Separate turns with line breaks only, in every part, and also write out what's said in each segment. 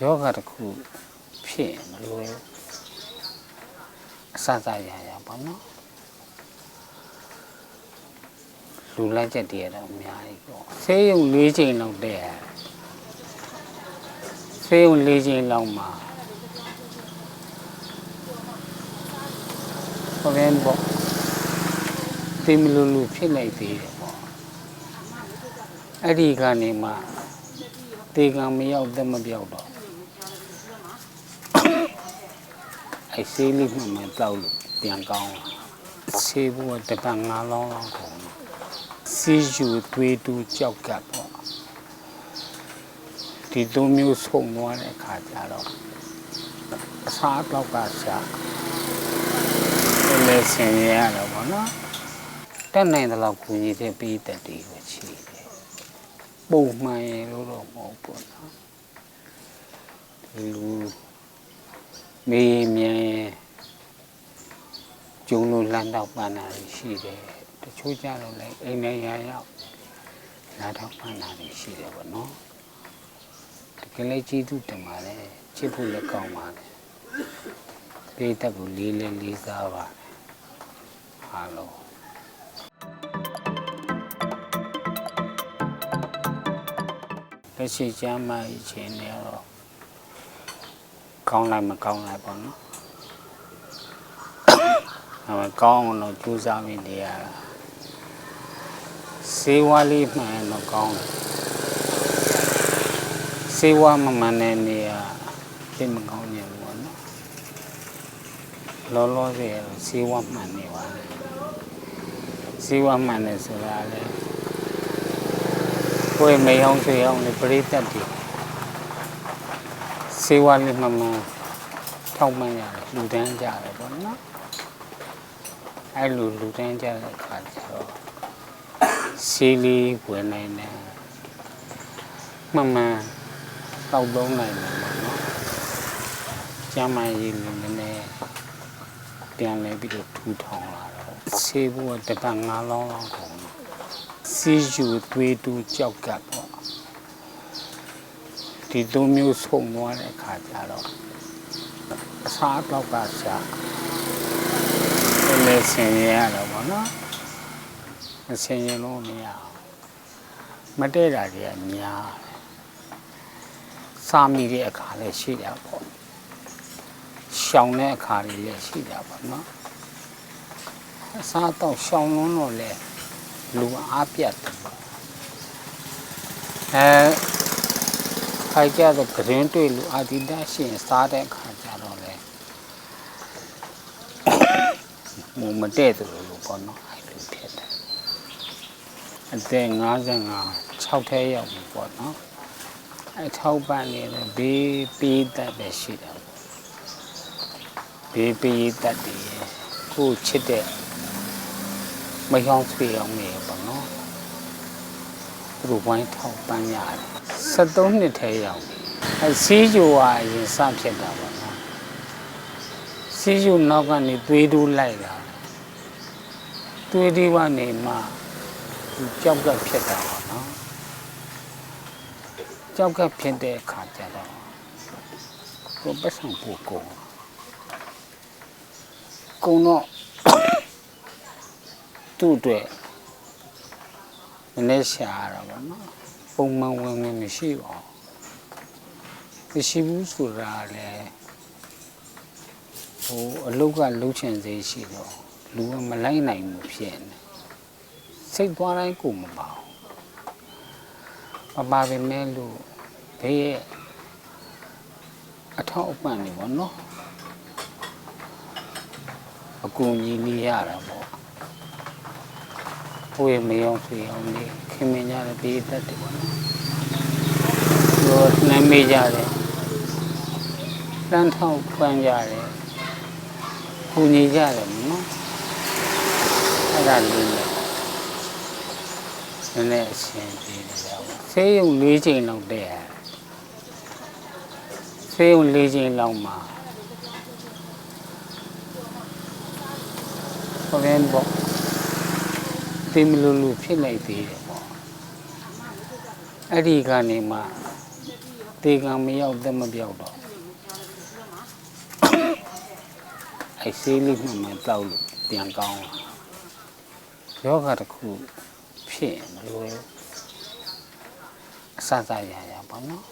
ယောဂတစ်ခုဖြစ်ရင်မလို့အစစရရပါနော်လူလိုက်ချက်တည်းရတော့အများကြီးပေါ့ဆေးရုံ၄ချိန်လောက်တည်းရတယ်ဆေးရုံ၄ချိန်လောက်မှာဟိုရင်ပေါ့တိမလူလူဖြစ်လိုက်သေးတယ်ပေါ့အဲ့ဒီကနေမှတေကံမရောက်သက်မပြောက်တော့ အဲ့ဆေးလေးမှမှတောက်လို့ပြန်ကောင်းလာဆေးဘူးကတစ်ပတ်၅လောင်းလောက်ကုန်တယ်စီယူသွေးတူကြောက်ကပ်ပေါ့ဒီသုံးမျိုးဆုံးသွားတဲ့အခါကျတော့အစားတော့ကစားလည်းဆင်ရရတော့ဗောနော်တက်နိုင်တဲ့လောက်ကူညီတဲ့ပြီးတက်တီကိုချီတယ်ပုံမှန်ရင်လို့တော့မဟုတ်ဘူးနော်ဒီလူ မေးမြန်းကျုံလို့လမ်းတော့ပန်းတာရှိတယ်တချို့ကြတော့လည်းအိမ်ထဲရရောက်လာတော့ပန်းတာရှိတယ်ဗောနော်တကယ်လည်းကြည့်သူတင်ပါလေချစ်ဖို့လည်းကောင်းပါလေပြေးတက်ကိုလေးလေးလေးစားပါအားလုံးလက်ရှိကျမ်းမာရေးခြင်းတွေတော့ ကောင်းလိုက်မကောင်းလိုက်ပေါ့နော်။အဲမှာကောင်းအောင်တော့ကြိုးစားပြီးနေရတာ။စေဝါလေးမှန်ရင်တော့ကောင်းတယ်။စေဝါမမှန်တဲ့နေရာသိမကောင်းကြဘူးပေါ့နော်။လောလောဆယ်ကတော့စေဝါမှန်နေပါလေ။စေဝါမှန်တယ်ဆိုတာလည်းကိုယ်မေအောင်ဆွေအောင်လည်းပရိသတ်တွေ စေဝါလေးမှမှထောက်မှန်ရတယ်လူတန်းကြတယ်ပေါ့နော်အဲလိုလူတန်းကြတဲ့အခါကျတော့စီလီဝင်နိုင်တယ်မှန်မှန်တောက်သုံးနိုင်တယ်ပေါ့နော်ကျမ်းမာရေးလည်းနည်းနည်းပြန်လဲပြီးတော့ထူထောင်လာတော့ဆေးဘူးကတစ်ပတ်၅လောင်းလောက်ကုန်တယ်စီယူသွေးတူကြောက်ကပ်ပေါ့ ဒီသုံးမျိုးဆုံးသွားတဲ့အခါကျတော့အစားတော့ကစားလည်းဆင်ရရတော့ဗောနော်မဆင်ရင်လို့မရအောင်မတည့်တာတွေကများတယ်စားမိတဲ့အခါလည်းရှိတာပေါ့ရှောင်တဲ့အခါတွေလည်းရှိတာပေါ့နော်အစားတော့ရှောင်လုံးတော့လည်းလူအားပြတ်တယ်ပေါ့အဲ ခိုင်ကြတော့ဂရင်တွေ့လူအာဒီတာရှင်စားတဲ့အခါကျတော့လေမုံမတဲ့သူလို့ပေါ့နော်အဲ့လိုဖြစ်တယ်အသက်55 6ထဲရောက်ပြီပေါ့နော်အဲ6ပန်းနေတော့ဘေးပေးတတ်တယ်ရှိတယ်ပေါ့ဘေးပေးတတ်တယ်ကိုချစ်တဲ့မယောင်းဆွေအောင်နေပေါ့နော် သူတို့ဝိုင်းထောက်ပန်းရတယ်73နှစ်ထဲရောက်ပြီအဲစီးကြိုဟာအရင်စဖြစ်တာပေါ့နော်စီးကြိုနောက်ကနေသွေးတိုးလိုက်တာသွေးဒီကနေမှသူကြောက်ကပ်ဖြစ်တာပေါ့နော်ကြောက်ကပ်ဖြစ်တဲ့အခါကျတော့ကိုပတ်ဆောင်ပူကုန်ကုန်တော့သူ့အတွက် နည်းနည်းရှာရတာပေါ့နော်ပုံမှန်ဝင်ဝင်မရှိပါဘူးမရှိဘူးဆိုတာလည်းဟိုအလုတ်ကလှုပ်ချင်စေရှိတော့လူကမလိုက်နိုင်ဘူးဖြစ်နေစိတ်သွားတိုင်းကိုမပါဘူးမပါပေမဲ့လို့ဘေးရဲ့အထောက်အပံ့နေပေါ့နော်အကူအညီနေရတာပေါ့ ကိုယ်မယောဆွေအောင်နေခင်မင်းကြတယ်ပေးတတ်တယ်ပေါ့နော်။တို့နှမ်းမေးကြတယ်။တန်းထောက်ဖွမ်းကြတယ်။ပူညီကြတယ်နော်။အဲ့ဒါလေးနဲ့နည်းနည်းအဆင်ပြေတယ်ကြောက်။ဆေးရုံ၄ချိန်လောက်တည်းရတယ်။ဆေးရုံ၄ချိန်လောက်မှာဟိုရင်ပေါ့ သိမလို့လို့ဖြစ်လိုက်သေးတယ်ပေါ့အဲ့ဒီကနေမှတေကံမရောက်သက်မပြောက်တော့အဲဆေးလေးမှမှတောက်လို့ပြန်ကောင်းလာယောဂတစ်ခုဖြစ်ရင်မလို့အစစရရပါနော်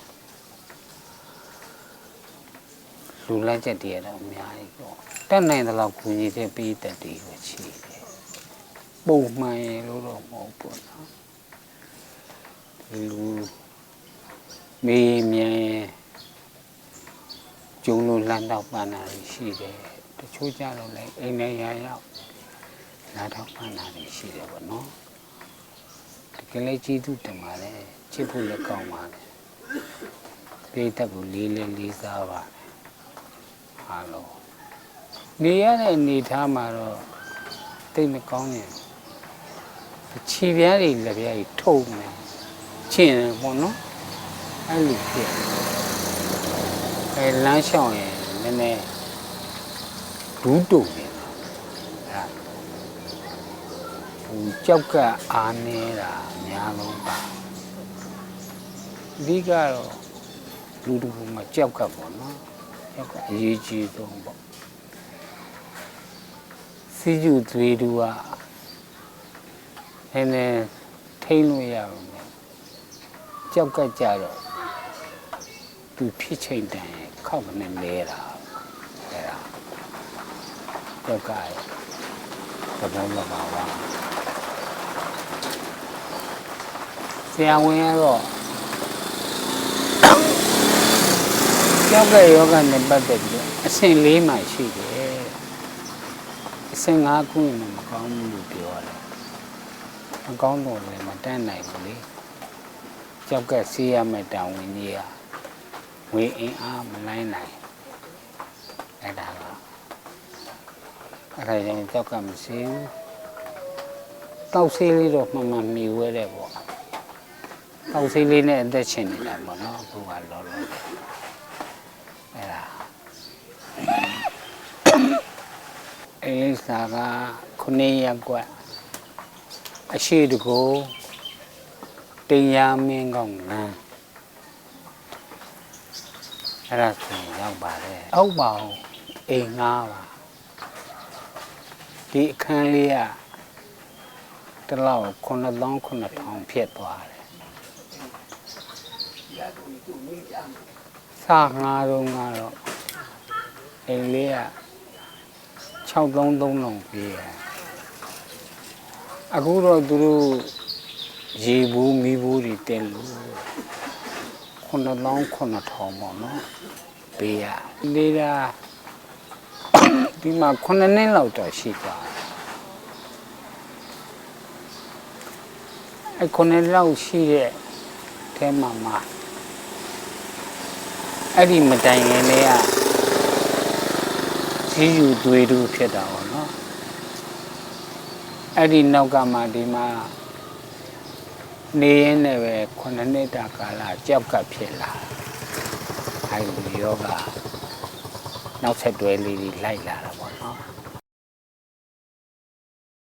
လူလိုက်ချက်တည်းရတော့အများကြီးပေါ့တက်နိုင်တဲ့လောက်ကူညီတဲ့ပေးတတ်တယ်ကိုချီတယ် ပုံမှန်ရလို့တော့မဟုတ်ဘူးနော်လူမေးမြန်းကျုံလို့လမ်းတော့ပန်းတာရှိတယ်တချို့ကြတော့လည်းအိမ်ထဲရရောက်လာတော့ပန်းတာရှိတယ်ပေါ့နော်တကယ်လည်းကျေးဇူးတင်ပါတယ်ချစ်ဖို့လည်းကောင်းပါတယ်ပေးတတ်ကိုလေးလေးလေးစားပါတယ်အားလုံးနေရတဲ့အနေထားမှာတော့တိတ်မကောင်းရင် ခြေပြားတွေလက်ပြားတွေထုံနေချင်တယ်ပေါ့နော်အဲ့လိုဖြစ်အဲလမ်းလျှောက်ရင်နည်းနည်းဒူးတုံနေတာအဲ့ဟိုကြောက်ကအားနေတာအများလုံးပါအဓိကတော့လူတို့ကကြောက်ကပေါ့နော်ကြောက်ကအရေးကြီးဆုံးပေါ့စီကျူသွေးတူက နည်းနည်းထိမ့်လို့ရအောင်လေကြောက်ကကြတော့သူဖြစ်ချိန်တန်ခောက်ကနေလဲတာအဲ့ဒါကြောက်ကရဲ့သဘောမပါပါဆရာဝန်ကတော့ကြောက်ကယောဂနဲ့ပတ်သက်ပြီးအဆင့်၄မှရှိတယ်အဆင့်၅ခုနဲ့မကောင်းဘူးလို့ပြောရတယ် မကောင်းတော့လည်းမတန်းနိုင်ဘူးလေကြောက်ကဆေးရမယ့်တာဝန်ကြီးကဝေအင်းအားမနိုင်နိုင်အဲ့ဒါကအဲ့ဒါကြောင့်ကြောက်ကမရှိဘူးတောက်ဆေးလေးတော့မှန်မှန်မြည်ဝဲတယ်ပေါ့တောက်ဆေးလေးနဲ့အသက်ရှင်နေတာပေါ့နော်အခုကလောလောအဲ့ဒါအဲစာကခုနှစ်ရက်ကွက် အရှိတကူတင်ရမင်းကောင်းလမ်းအဲ့ဒါဆိုရင်ရောက်ပါတယ်အောက်ပါအောင်အိမ်ငားပါဒီအခန်းလေးကတစ်လောက်9000 9000ဖြစ်သွားတယ်စာငါတော့ငါတော့အိမ်လေးက6330လုံးပြေးတယ် အခုတော့သူတို့ရေဘူးမီးဘူးတွေတက်လို့9000 9000ပေါ့နော်ပေးရလေးတာဒီမှာ9နှစ်လောက်တော့ရှိသွားတယ်အဲ9နှစ်လောက်ရှိတဲ့အဲမှာမှာအဲ့ဒီမတိုင်ခင်လေးကကြီးယူသွေးတူဖြစ်တာပေါ့နော် အဲ့ဒီနောက်ကမှဒီမှာနေရင်းနဲ့ပဲ9နှစ်တာကာလကြောက်ကပ်ဖြစ်လာအဲ့ဒီယောဂနောက်ဆက်တွဲလေးတွေလိုက်လာတာပေါ့နော်